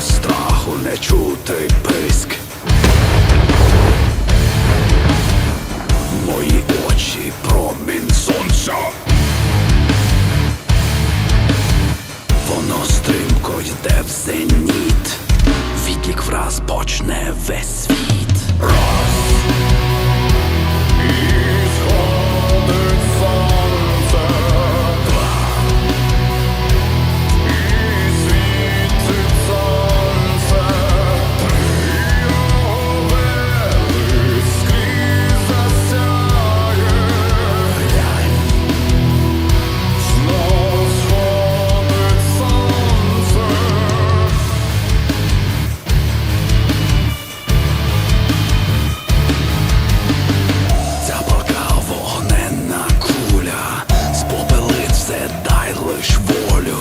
без страху не чути писк. Мої очі промінь сонця. Воно стрімко йде в зеніт, відлік враз почне весь світ. проявиш волю,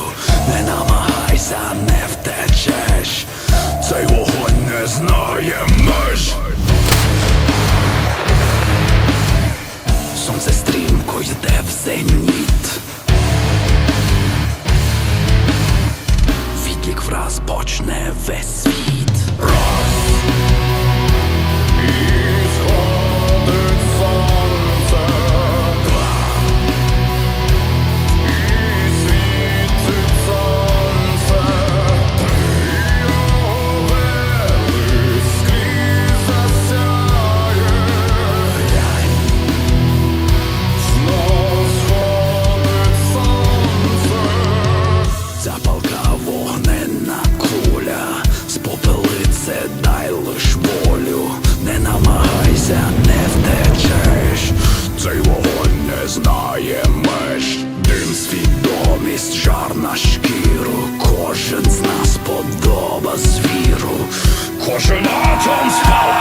не намагайся, не втечеш, цей вогонь не знає меж. Сонце стрімко йде в зеніт. Відлік враз почне весь світ. Сила звіру, кожен атом спалахує